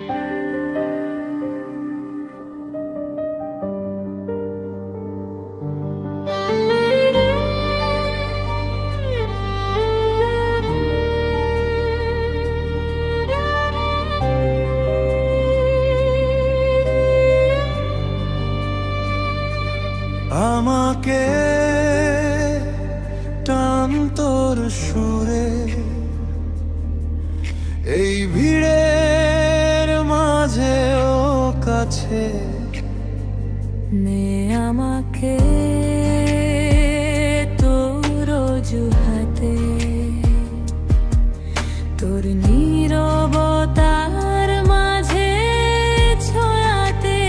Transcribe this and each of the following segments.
আমাকে টান তোর এই কাছে আমাকে তোর জুহাতে তোর নীরবতার মাঝে ছোঁয়াতে।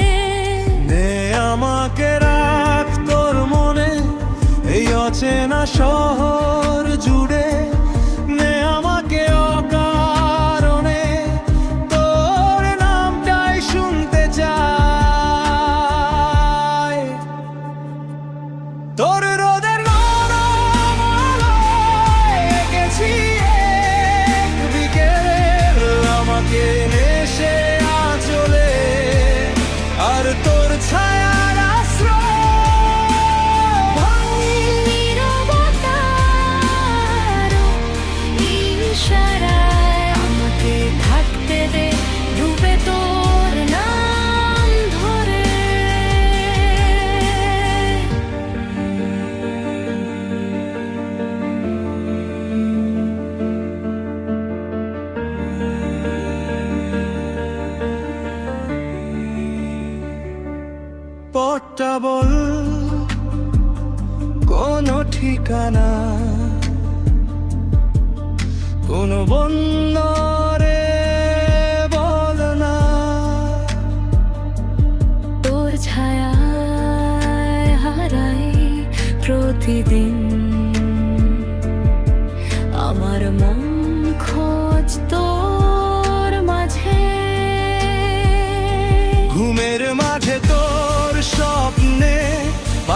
নে আমাকে রাখ তোর মনে এই অচেনা শহর জুড়ে পথটা বল কোন ঠিকানা কোন বন্ধরে বল না। তোর ছায়া হারাই প্রতিদিন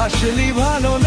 আসলি ভালো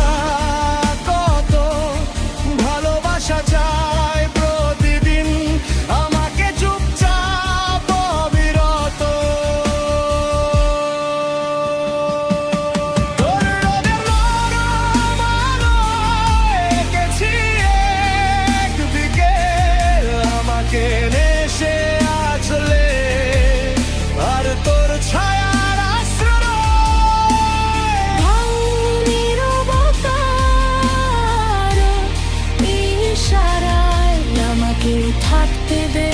baby.